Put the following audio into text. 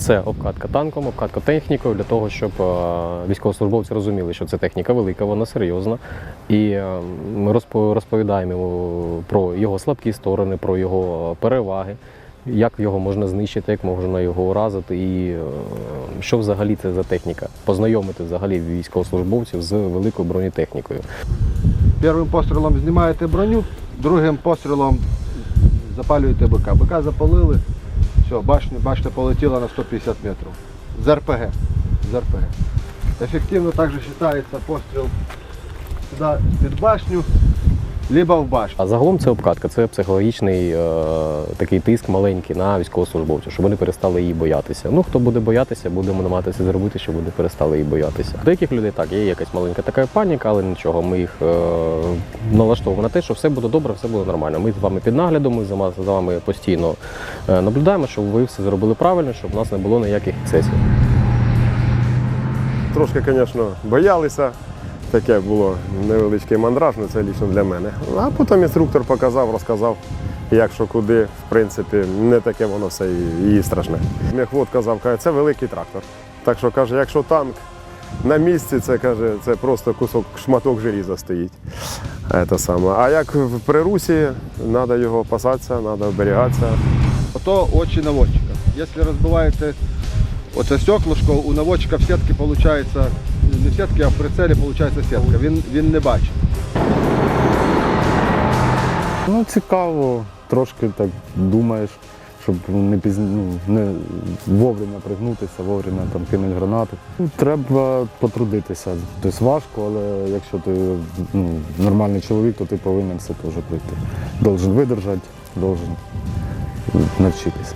Це обкатка танком, обкатка технікою для того, щоб е, військовослужбовці розуміли, що це техніка велика, вона серйозна. І е, ми розпо- розповідаємо про його слабкі сторони, про його переваги, як його можна знищити, як можна його уразити, і е, що взагалі це за техніка. Познайомити взагалі військовослужбовців з великою бронетехнікою. Першим пострілом знімаєте броню, другим пострілом запалюєте БК. БК запалили, все, башня, башня полетіла на 150 метрів. З РПГ. З РПГ. Ефективно також вважається постріл сюди під башню, либо в башню. А загалом це обкатка, це психологічний е, такий тиск маленький на військовослужбовців, щоб вони перестали її боятися. Ну хто буде боятися, будемо намагатися зробити, щоб вони перестали її боятися. У деяких людей так є якась маленька така паніка, але нічого. Ми їх е, налаштовуємо на те, що все буде добре, все буде нормально. Ми з вами під наглядом, ми за вами постійно е, наблюдаємо, щоб ви все зробили правильно, щоб у нас не було ніяких ексцесів. Трошки, звісно, боялися. Таке було невеличкий мандраж, але це лічно для мене. А потім інструктор показав, розказав, як що куди. В принципі, не таке воно все і, і страшне. Мехвод казав, каже, це великий трактор. Так що каже, якщо танк на місці, це каже, це просто кусок шматок желіза стоїть. Це саме. а як в прирусі, треба його опасатися, треба оберігатися. Ото очі наводчика. Якщо розбиваєте оце стеклышко, у наводчика в сітці виходить, не в сітці, а в прицелі виходить сітка. Він, він не бачить. Ну, цікаво, трошки так думаєш, щоб не піз... ну, не вовремя пригнутися, вовремя там кинути гранату. Ну, треба потрудитися. Тобто важко, але якщо ти ну, нормальний чоловік, то ти повинен це теж пройти. Должен видержати, должен навчитися.